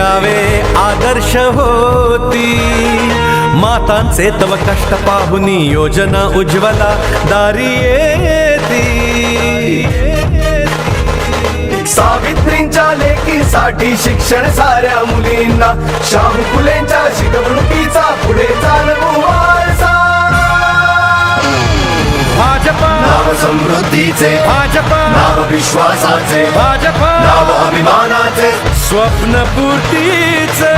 आदर्श होती. मातांचे तव कष्ट पाहुनी योजना उज्ज्वला दारी येती. सावित्रींच्या लेकीसाठी शिक्षण साऱ्या मुलींना शाहू फुलेंच्या शिकवणुकीचा पुढे चालवू वारसा. भाजपा. नाव समृद्धीचे भाजपा. नाव विश्वासाचे भाजपा नाव अभिमानाचे स्वप्न पूर्तीचे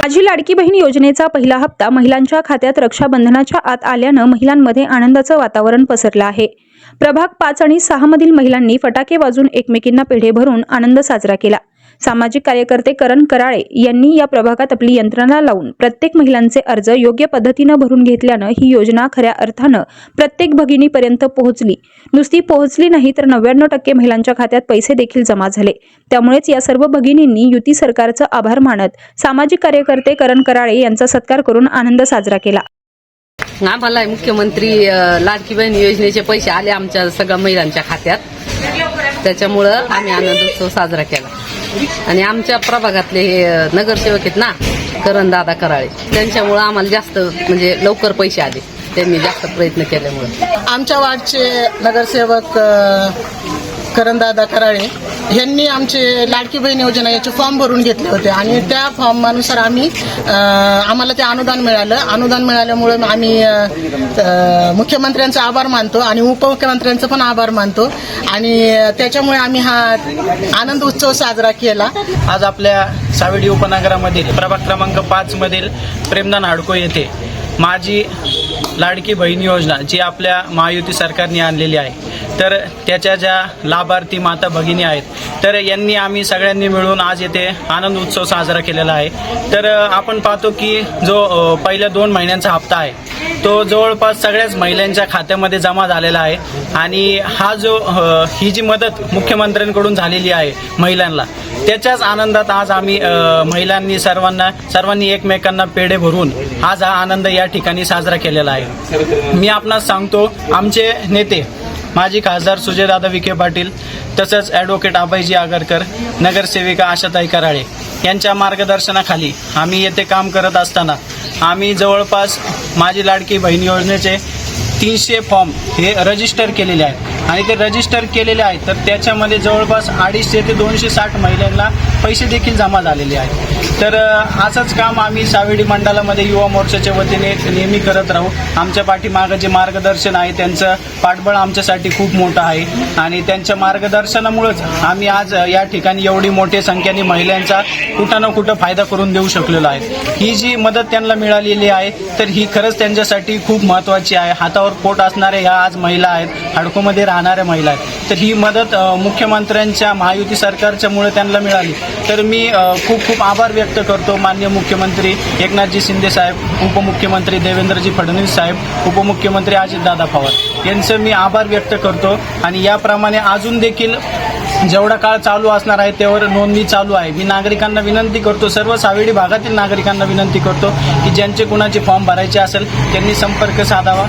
माझी लाडकी बहीण योजनेचा पहिला हप्ता महिलांच्या खात्यात रक्षाबंधनाच्या आत आल्यानं महिलांमध्ये आनंदाचं वातावरण पसरलं आहे. प्रभाग पाच आणि सहा मधील महिलांनी फटाके वाजून एकमेकींना पेढे भरून आनंद साजरा केला. सामाजिक कार्यकर्ते करण कराळे यांनी या प्रभागात आपली यंत्रणा लावून प्रत्येक महिलांचे अर्ज योग्य पद्धतीनं भरून घेतल्यानं ही योजना खऱ्या अर्थानं प्रत्येक भगिनीपर्यंत पोहोचली. नुसती पोहोचली नाही तर नव्याण्णव टक्के महिलांच्या खात्यात पैसे देखील जमा झाले. त्यामुळेच या सर्व भगिनींनी युती सरकारचं आभार मानत सामाजिक कार्यकर्ते करण कराळे यांचा सत्कार करून आनंद साजरा केला. आम्हाला मुख्यमंत्री लाडकी बहीण योजनेचे पैसे आले आमच्या सगळ्या महिलांच्या खात्यात. त्याच्यामुळं आम्ही आनंदोत्सव साजरा केला. आणि आमच्या प्रभागातले हे नगरसेवक आहेत ना करण दादा कराळे त्यांच्यामुळं आम्हाला जास्त म्हणजे लवकर पैसे आले. त्यांनी जास्त प्रयत्न केल्यामुळे. आमच्या वार्डचे नगरसेवक अ, करणदादा कराळे यांनी आमचे लाडकी बहीण योजना याचे फॉर्म भरून घेतले होते. आणि त्या फॉर्मानुसार आम्ही आम्हाला ते अनुदान मिळालं. अनुदान मिळाल्यामुळे आम्ही मुख्यमंत्र्यांचा आभार मानतो आणि उपमुख्यमंत्र्यांचा पण आभार मानतो. आणि त्याच्यामुळे आम्ही हा आनंद उत्सव साजरा केला. आज आपल्या सावेडी उपनगरामधील प्रभाग क्रमांक पाच मधील प्रेमदान हाडको येथे माझी लाडकी बहीण योजना जी आपल्या महायुती सरकारने आणलेली आहे. तर त्याच्या ज्या लाभार्थी माता भगिनी आहेत तर यांनी आम्ही सगळ्यांनी मिळून आज येथे आनंद उत्सव साजरा केलेला आहे. तर आपण पाहतो की जो पहिल्या दोन महिन्यांचा हप्ता आहे तो जवळपास सगळ्याच महिलांच्या खात्यामध्ये जमा झालेला आहे आणि हा जो ही जी मदत मुख्यमंत्र्यांकडून झालेली आहे महिलांना त्याच्याच आनंदात आज आम्ही महिलांनी सर्वांना सर्वांनी एकमेकांना पेढे भरून आज हा आनंद या ठिकाणी साजरा केलेला आहे. मी आपणास सांगतो आमचे नेते माजी खासदार सुजयदादा विखे पाटील तसंच ॲडव्होकेट अभयजी आगरकर नगरसेविका आशाताई कराळे यांच्या मार्गदर्शनाखाली आम्ही येथे काम करत असताना आम्ही जवळपास माझी लाडकी बहीण योजनेचे तीनशे फॉर्म हे रजिस्टर केलेले आहेत. आणि ते रजिस्टर केलेले आहेत. तर त्याच्यामध्ये जवळपास अडीचशे ते दोनशे साठ महिलांना पैसे देखील जमा झालेले आहेत. तर असंच काम आम्ही सावेडी मंडळामध्ये युवा मोर्चाच्या वतीने नेहमी करत राहू. आमच्या पाठीमागं जे मार्गदर्शन आहे त्यांचं पाठबळ आमच्यासाठी खूप मोठं आहे. आणि त्यांच्या मार्गदर्शनामुळेच आम्ही आज या ठिकाणी एवढी मोठ्या संख्येने महिलांचा कुठं ना कुठं फायदा करून देऊ शकलेलो आहे. ही जी मदत त्यांना मिळालेली आहे तर ही खरंच त्यांच्यासाठी खूप महत्त्वाची आहे. हातावर पोट असणाऱ्या ह्या आज महिला आहेत. हडकोमध्ये राहणाऱ्या महिला आहेत. तर ही मदत मुख्यमंत्र्यांच्या महायुती सरकारच्यामुळे त्यांना मिळाली. तर मी खूप खूप आभार व्यक्त करतो मान्य मुख्यमंत्री एकनाथजी शिंदे साहेब उपमुख्यमंत्री देवेंद्रजी फडणवीस साहेब उपमुख्यमंत्री अजितदादा पवार. यांचं मी आभार व्यक्त करतो आणि याप्रमाणे अजून देखील जेवढा काळ चालू असणार आहे त्यावर नोंदणी चालू आहे. मी नागरिकांना विनंती करतो सर्व सावेडी भागातील नागरिकांना विनंती करतो की ज्यांचे कुणाचे फॉर्म भरायचे असेल त्यांनी संपर्क साधावा.